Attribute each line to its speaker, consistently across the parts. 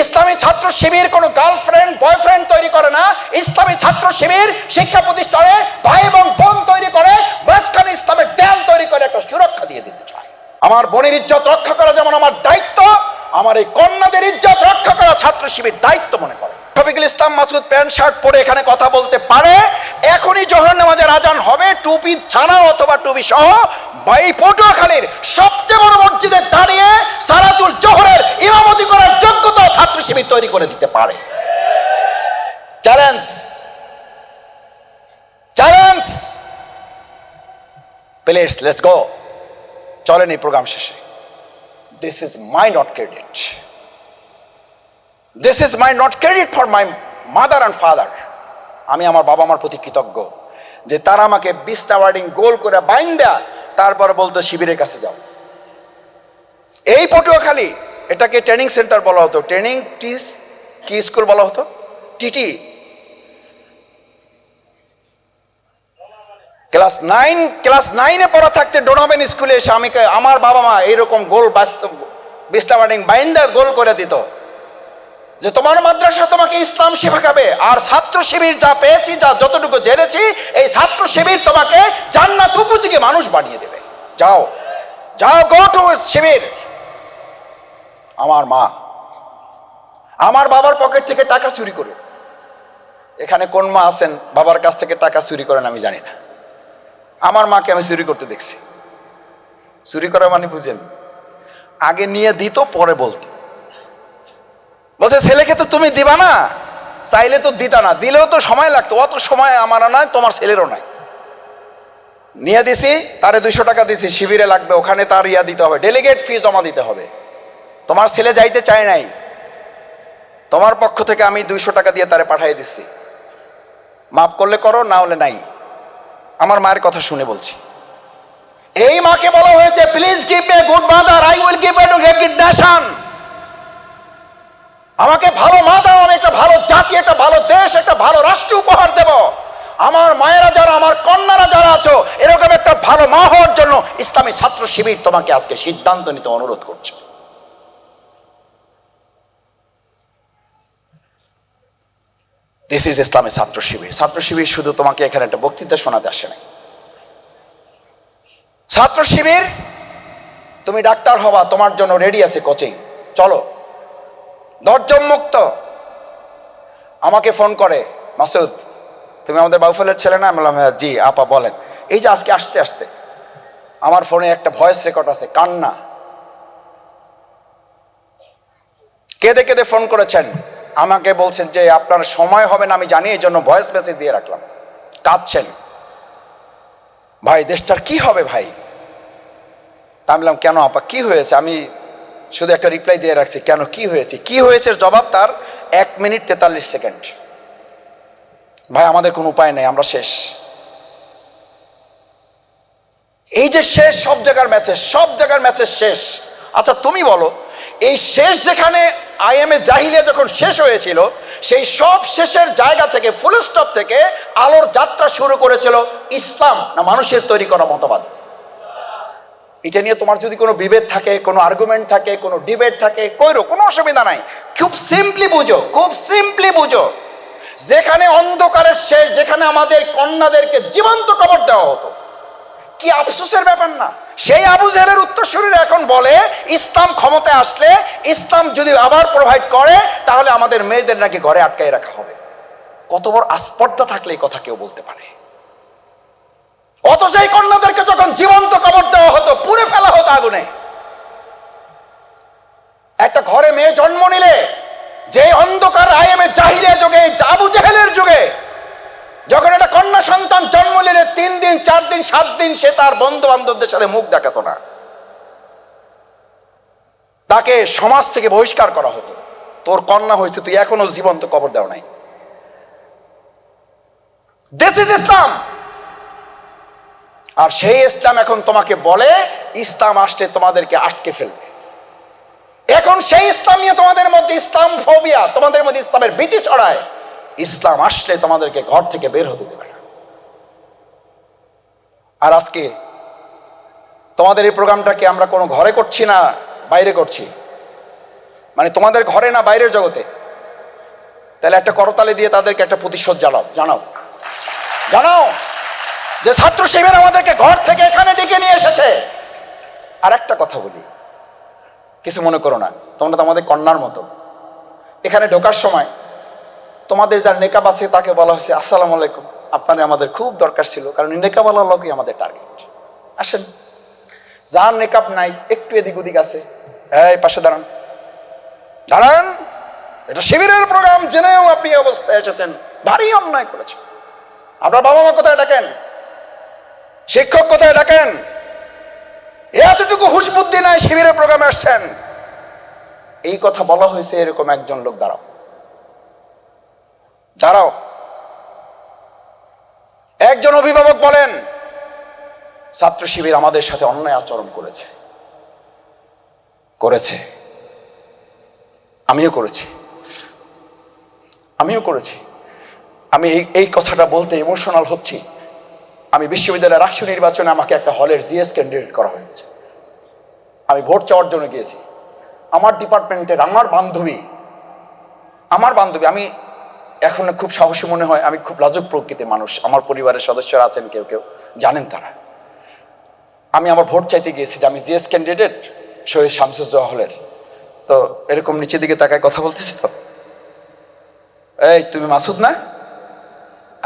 Speaker 1: ইসলামী ছাত্র শিবির কোনো girlfriend boyfriend তৈরি করে না। ইসলামী ছাত্র শিবির শিক্ষা প্রতিষ্ঠানে ভাই এবং বোন তৈরি করে, মাঝখানে ইসলামের দেয়াল তৈরি করে একটা সুরক্ষা দিয়ে দিতে চায়। আমার বোনের ইজ্জত রক্ষা করা যেমন আমার দায়িত্ব, আমার এই কন্যাদের ইজ্জত রক্ষা করা ছাত্র শিবির দায়িত্ব মনে করে। শফিকুল ইসলাম মাসুদ প্যান্ট শার্ট পরে এখানে কথা বলতে পারে, এখনই জহর হবে টুপি ছাড়া অথবা টুপি সহ বাই পটুয়াখালীর সবচেয়ে বড় মসজিদে দাঁড়িয়ে সালাতুল জোহরের ইমামতি করার যোগ্যতা ছাত্র শিবির তৈরি করে দিতে পারে। Challenge. Challenge. Place let's go চলেন এই প্রোগ্রাম শেষে। This is my not credit this is my not credit for my mother and father আমি আমার বাবা মার প্রতি কৃতজ্ঞ। যে তারা আমাকে বিশটা ওয়ার্ডিং গোল করে বাইন দেয়া তারপর বলতো, শিবিরের কাছে যাও। এই পটুয়াখালী, এটাকে ট্রেনিং সেন্টার বলা হতো। ট্রেনিং টিস কি স্কুল বলা হতো? টিটি। ক্লাস নাইন, ক্লাস নাইনে পড়া থাকতে ডোনাবেন স্কুলে এসে আমি আমার বাবা মা এইরকম গোল বাস্তব ওয়ার্ডিং বাইন্ডার গোল করে দিত। যে তোমার মাদ্রাসা তোমাকে ইসলাম শেখাবে, আর ছাত্র শিবির যা পেয়েছি, যা যতটুকু জেনেছি, এই ছাত্র শিবির তোমাকে জান্নাত উপযোগী মানুষ বানিয়ে দেবে। যাও যাও গো টু শিবির। আমার মা, আমার বাবার পকেট থেকে টাকা চুরি করে। এখানে কোন মা আছেন, বাবার কাছ থেকে টাকা চুরি করেন আমি জানি না। আমার মাকে আমি চুরি করতে দেখছি। চুরি করা মানে বুঝেন, আগে নিয়ে দিত, পরে বলতো। বলছে, ছেলেকে তো তুমি দিবা না। চাইলে তো দিতা না। দিলেও তো সময় লাগতো। অত সময় আমারও নয় তোমার ছেলেরও নাই। নিয়ে দিছি, তারে দুইশো টাকা দিছি, শিবিরে লাগবে, ওখানে তার ইয়া দিতে হবে। ডেলিগেট ফি জমা দিতে হবে। তোমার ছেলে যাইতে চায় নাই। তোমার পক্ষ থেকে আমি দুইশো টাকা দিয়ে তারে পাঠিয়ে দিচ্ছি মাফ করলে করো, না হলে নাই। আমার মায়ের কথা শুনে বলছি। এই মাকে বলা হয়েছে please give me good mother I will give to good nation আমাকে ভালো মা দাও, আমি একটা ভালো জাতি, একটা ভালো দেশ, একটা ভালো রাষ্ট্র উপহার দেব। আমার মায়েরা যারা, আমার কন্যারা যারা আছো, এরকম একটা ভালো মা হওয়ার জন্য ইসলামী ছাত্র শিবির তোমাকে আজকে সিদ্ধান্ত নিতে অনুরোধ করছে। দিস ইজ ইসলামী ছাত্র শিবির। ছাত্র শিবির শুধু তোমাকে এখানে একটা বক্তৃতা শোনাতে আসে নাই। ছাত্র শিবির, তুমি ডাক্তার হবা, তোমার জন্য রেডি আছে কোচিং চলো দশজন মুক্ত। আমাকে ফোন করে মাসুদ তুমি আমাদের বাউফলের ছেলে না? বললাম "হ্যাঁ, জি আপা বলেন। এই যে আজকে আসতে আসতে আমার ফোনে একটা ভয়েস রেকর্ড আছে কান্না। কেঁদে কেঁদে ফোন করেছেন। আমাকে বলছেন যে আপনার সময় হবে না আমি জানি এই জন্য ভয়েস মেসেজ দিয়ে রাখলাম। কাঁদছেন। ভাই দেশটার কি হবে ভাই? তা বললাম কেন আপা কি হয়েছে? আমি শুধু একটা রিপ্লাই দিয়ে রাখছি, কেন, কি হয়েছে? কি হয়েছে জবাব তার এক মিনিট তেতাল্লিশ সেকেন্ড। ভাই, আমাদের কোনো উপায় নেই, আমরা শেষ। এই যে শেষ, সব জায়গার মেসেজ সব জায়গার মেসেজ শেষ। আচ্ছা তুমি বলো, এই শেষ যেখানে আইএমএ জাহিলিয়া যখন শেষ হয়েছিল, সেই সব শেষের জায়গা থেকে ফুল স্টপ থেকে, আলোর যাত্রা শুরু করেছিল ইসলাম না মানুষের তৈরি করা মতবাদ? এটা নিয়ে তোমার যদি কোনো বিভেদ থাকে, কোনো আর্গুমেন্ট থাকে, কোনো ডিবেট থাকে, কইরো, কোনো অসুবিধা নাই। খুব সিম্পলি বুঝো, খুব সিম্পলি বুঝো। যেখানে অন্ধকারের শেষ, যেখানে আমাদের কন্যাদেরকে জীবন্ত কবর দেওয়া হতো। কি আফসোসের ব্যাপার না? সেই আবু জেলের উত্তরসূরিরা এখন বলে, ইসলাম ক্ষমতায় আসলে, ইসলাম যদি আবার প্রোভাইড করে, তাহলে আমাদের মেয়েদের নাকি ঘরে আটকায় রাখা হবে। কত বড় আস্পর্ধা থাকলে এই কথা কেউ বলতে পারে। অথচ এই কন্যাদেরকে যখন জীবন্ত কবর দেওয়া হতো, পুড়ে ফেলা হতো আগুনে। একটা ঘরে মেয়ে জন্ম নিলে, যে অন্ধকার আইএমে জাহিলিয়া যুগে, আবু জেহেলের যুগে, যখন একটা কন্যা সন্তান জন্ম নিলে, তিন দিন, চার দিন, সাত দিন সে তার বন্ধু বান্ধবদের সাথে মুখ দেখাতো না। তাকে সমাজ থেকে বহিষ্কার করা হতো। তোর কন্যা হয়েছে, তুই এখনও জীবন্ত কবর দেও নাই। দিস ইজ ইসলাম আর সেই ইসলাম এখন তোমাকে বলে, ইসলাম আসলে তোমাদেরকে আটকে ফেলবে। এখন সেই ইসলাম নিয়ে তোমাদের মধ্যে ইসলাম ফোবিয়া তোমাদের মধ্যে ইসলামের ভীতি ছড়ায়। ইসলাম আসলে তোমাদেরকে ঘর থেকে বের হতে দেবে না। আর আজকে তোমাদের এই প্রোগ্রামটাকে আমরা কোনো ঘরে করছি না, বাইরে করছি। মানে তোমাদের ঘরে না, বাইরের জগতে। তাহলে একটা করতালি দিয়ে তাদেরকে একটা প্রতিশোধ জানাও জানাও। জানাও। যে ছাত্র শিবির আমাদেরকে ঘর থেকে এখানে ডেকে নিয়ে এসেছে। আর একটা কথা বলি। কিছু মনে করো না, তোমরা তো আমাদের কন্যার মতো। এখানে ঢোকার সময় তোমাদের যার নেকাব আছে তাকে বলা হয়েছে, আসসালামু আলাইকুম। আপনাদের আমাদের খুব দরকার ছিল, কারণ নেকাবালা লোকই আমাদের টার্গেট আসেন। যার নেকাব নাই, একটু এদিক ওদিক আছে। এই, পাশে দাঁড়ান। দাঁড়ান। এটা শিবিরের প্রোগ্রাম জেনেও আপনি অবস্থায় এসেছেন। ভারী অন্যায় করেছেন। আপনার বাবা মা কোথায় ডাকেন? শিক্ষক কোথায় ডাকেন এতটুকু হুশ বুদ্ধি নাই শিবিরের প্রোগ্রামে আসছেন। এই কথা বলা হয়েছে এরকম একজন লোক, দাঁড়াও। দাঁড়াও। একজন অভিভাবক বলেন, ছাত্র শিবির আমাদের সাথে অন্যায় আচরণ করেছে। করেছে। আমিও করেছি। আমিও করেছি। আমি এই এই কথাটা বলতে ইমোশনাল হচ্ছি। আমি বিশ্ববিদ্যালয়ের রাষ্ট্র নির্বাচনে আমাকে একটা হলের জিএস ক্যান্ডিডেট করা হয়েছে। আমি ভোট চাওয়ার জন্য গিয়েছি। আমার ডিপার্টমেন্টের আমার বান্ধবী আমার বান্ধবী, আমি এখন খুব সাহসী মনে হয়, আমি খুব লাজক প্রকৃতির মানুষ। আমার পরিবারের সদস্যরা আছেন কেউ কেউ জানেন তারা। আমি আমার ভোট চাইতে গিয়েছি যে আমি জিএস ক্যান্ডিডেট শহীদ শামসুজ্জোহা হলের। তো এরকম নিচের দিকে তাকায় কথা বলতেছি? তো এই, তুমি মাসুদ না?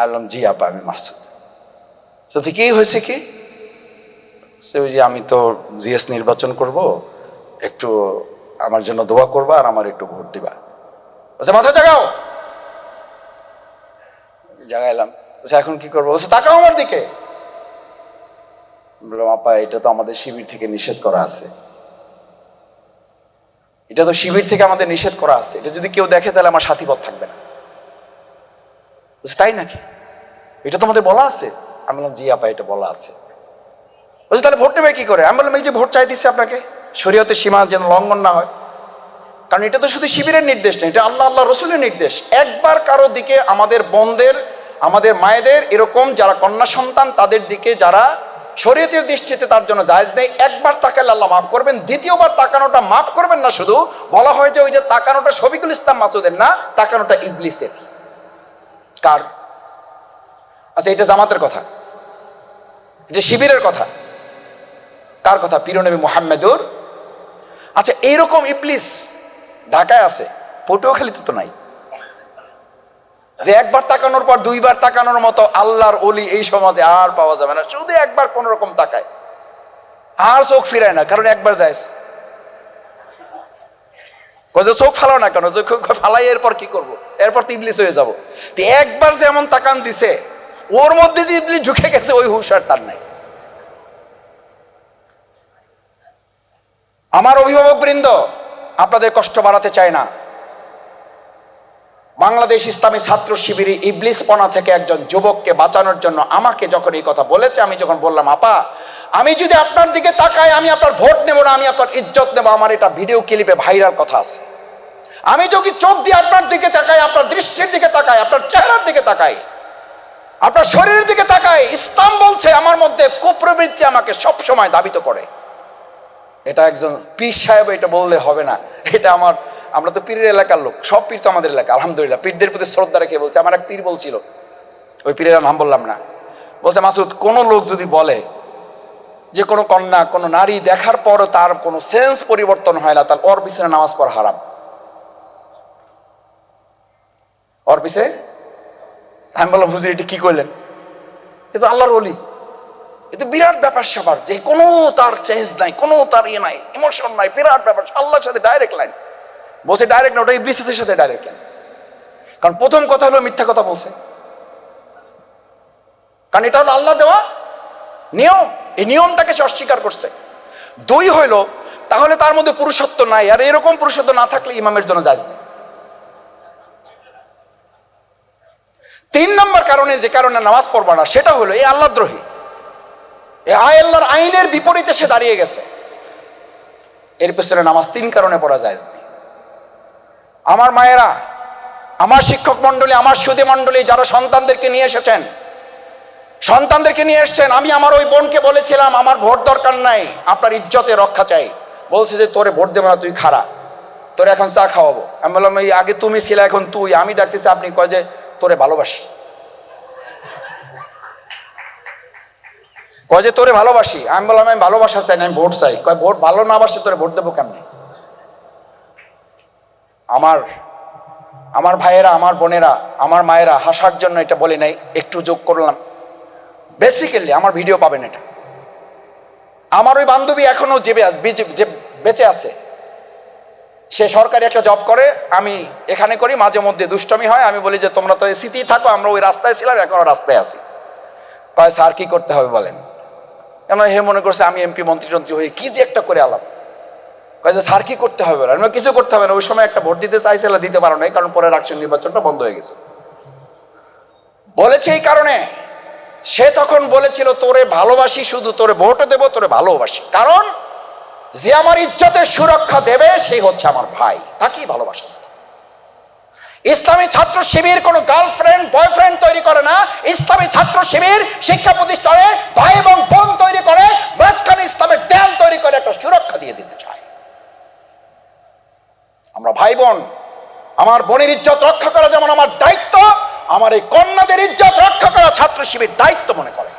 Speaker 1: আলম, জি আপা, আমি মাসুদ। তো কি হয়েছে কি? সে ওই যে আমি তো জিএস নির্বাচন করব, একটু আমার জন্য দোয়া করবা আর আমার একটু ভোট দিবা। বলছে মাথা জাগাও। জাগাইলাম। বলছে, এখন কি করব? বলছে, তাকাও আমার দিকে। বললাম, আপা, এটা তো আমাদের শিবির থেকে নিষেধ করা আছে। এটা তো শিবির থেকে আমাদের নিষেধ করা আছে। এটা যদি কেউ দেখে, তাহলে আমার সাথীপথ থাকবে না। তাই নাকি? এটা তো আমাদের বলা আছে। আমি বললাম, জি আপা, এটা বলা আছে। বলছি, তাহলে ভোট নেবে কি করে? আমি বললাম, এই যে ভোট চাই দিচ্ছে আপনাকে শরীয়তের সীমা যেন লঙ্ঘন না হয়। কারণ এটা তো শুধু শিবিরের নির্দেশ না, এটা আল্লাহ আল্লাহ রসুলের নির্দেশ। একবার কারও দিকে আমাদের বোনদের আমাদের মায়েদের এরকম যারা কন্যা সন্তান, তাদের দিকে যারা শরীয়তের দৃষ্টিতে তার জন্য জায়জ নেই, একবার তাকালে আল্লাহ মাফ করবেন, দ্বিতীয়বার তাকানোটা মাফ করবেন না শুধু, বলা হয় যে ওই যে তাকানোটা শফিকুল ইসলাম মাসুদের না, তাকানোটা ইবলিসের। কার? আচ্ছা এটা জামাতের কথা। এটা শিবিরের কথা। কার কথা? পিরনবী মোহাম্মদুর? আচ্ছা এইরকম ইবলিস ঢাকায় আছে, পটুয়াখালীতে তো নাই। যে একবার তাকানোর পর দুইবার তাকানোর মতো আল্লাহর অলি এই সমাজে আর পাওয়া যাবে না। শুধু একবার কোন রকম তাকায়। আর চোখ ফিরায় না, কারণ একবার যাইস। চোখ ফালাও না কেন? চোখ ফালাই, এরপর কি করব? এরপর তো ইবলিস হয়ে যাব। একবার যেমন তাকান দিছে ওর মধ্যে যে ইবলিস ঢুকে গেছে, ওই হুশার তার নাই। আমার অভিভাবক বৃন্দ, আপনাদের কষ্ট বাড়াতে চায় না। বাংলাদেশ ইসলামী ছাত্র শিবিরে ইবলিসপনা থেকে একজন যুবককে বাঁচানোর জন্য আমাকে যখন এই কথা বলেছে, আমি যখন বললাম, আপা, আমি যদি আপনার দিকে তাকাই, আমি আপনার ভোট নেব না, আমি আপনার ইজ্জত নেব, আমার এটা ভিডিও ক্লিপে ভাইরাল কথা আছে। আমি যদি চোখ দিয়ে আপনার দিকে তাকাই, আপনার দৃষ্টির দিকে তাকাই, আপনার চেহারার দিকে তাকাই আপনার শরীরের দিকে তাকায়, ইসলাম বলছে, আমার মধ্যে কুপ্রবৃত্তি আমাকে সব সময় দাবিত করে। এটা একজন পীর সাহেব এটা বললে হবে না। এটা আমার, আমরা তো পীরের এলাকার লোক, সব পীর তো আমাদের এলাকা, আলহামদুলিল্লাহ। পীরদের প্রতি শ্রদ্ধা রেখে বলছে, আমার এক পীর বলছিল, ওই পীরের নাম বললাম না। বলছে, মাসুদ, কোনো লোক যদি বলে যে কোনো কন্যা, কোনো নারী দেখার পরও তার কোনো সেন্স পরিবর্তন হয় না তার ওর পিছনে নামাজ পড়া হারাম। ওর পিছে আমি বললাম, হুজুর, এটা কি করলেন? এ তো আল্লাহর অলি এ তো বিরাট ব্যাপার স্যাপার যে কোনো তার চেঞ্জ নাই, কোনো তার ইয়ে নাই ইমোশন নাই, বিরাট ব্যাপার, আল্লাহর সাথে ডাইরেক্ট লাইন বলছে ডাইরেক্ট না, ওটা ইবলিসের সাথে ডাইরেক্ট লাইন কারণ প্রথম কথা হলো মিথ্যা কথা বলছে। কারণ এটা হলো আল্লাহ দেওয়া নিয়ম। এই নিয়মটাকে সে অস্বীকার করছে। দুই হইল, তাহলে তার মধ্যে পুরুষত্ব নাই, আর এরকম পুরুষত্ব না থাকলে ইমামের জন্য যাজ নেই। তিন নম্বর কারণে যে কারণে নামাজ পড়বা না, সেটা হলো এই আল্লাহদ্রোহী এ আয় আল্লাহর আইনের বিপরীতে সে দাঁড়িয়ে গেছে। এর পেছনে নামাজ তিন কারণে পড়া যায় আমার মায়েরা, আমার শিক্ষক মন্ডলী আমার সুদী মন্ডলী যারা সন্তানদেরকে নিয়ে এসেছেন, সন্তানদেরকে নিয়ে এসছেন, আমি আমার ওই বোনকে বলেছিলাম, আমার ভোট দরকার নাই, আপনার ইজ্জতে রক্ষা চাই। বলছে যে, তোরে ভোট দেবো না, তুই খারা তোরে এখন চা খাওয়াবো। আমি বললাম, এই আগে তুমি ছিলে, এখন তুই। আমি ডাকতেছি, আপনি কয় যে তোরে ভালোবাসি। কয় যে তোরে ভালোবাসি? আমি বললাম, আমি ভালোবাসা চাই না, আমি ভোট চাই। কয়, ভোট ভালো না বাসে তোরে ভোট দেবো কেমনি? আমার আমার ভাইয়েরা, আমার বোনেরা, আমার মায়েরা হাসার জন্য এটা বলে নাই, একটু যোগ করলাম। বেসিক্যালি আমার ভিডিও পাবেন এটা। আমার ওই বান্ধবী এখনও যে বেঁচে- যে বেঁচে আছে। সে সরকারি একটা জব করে, আমি এখানে করি, মাঝে মধ্যে দুষ্টমি হয়, আমি বলি যে তোমরা তো এই এসিতেই থাকো, আমরা ওই রাস্তায় ছিলাম, এখনও রাস্তায় আছি। কয়, স্যার, কি করতে হবে বলেন? এমন হে, মনে করছে আমি এমপি মন্ত্রী টন্ত্রী হয়ে কী যে একটা করে আলাম। কয় যে, স্যার, কি করতে হবে? বলেন আমি কিছু করতে হবে না, ওই সময় একটা ভোট দিতে চাইছিল দিতে পারো নাই, কারণ পরে রাকশন নির্বাচনটা বন্ধ হয়ে গেছে। বলেছে এই কারণে। সে তখন বলেছিল, তোরে ভালোবাসি, শুধু তোরে ভোটও দেবো, তোরে ভালোবাসি। কারণ যে আমার ইজ্জতের সুরক্ষা দেবে, সেই হচ্ছে আমার ভাই। তাকেই ভালোবাসা। ইসলামী ছাত্র শিবির কোনো গার্লফ্রেন্ড বয়ফ্রেন্ড তৈরি করে না। ইসলামী ছাত্র শিবির শিক্ষা প্রতিষ্ঠানে ভাই এবং বোন তৈরি করে, মাঝখানে ইসলামের দেয়াল তৈরি করে একটা সুরক্ষা দিয়ে দিতে চায়। আমরা ভাই বোন, আমার বোনের ইজ্জত রক্ষা করা যেমন আমার দায়িত্ব, আমার এই কন্যাদের ইজ্জত রক্ষা করা ছাত্র শিবির দায়িত্ব মনে করে।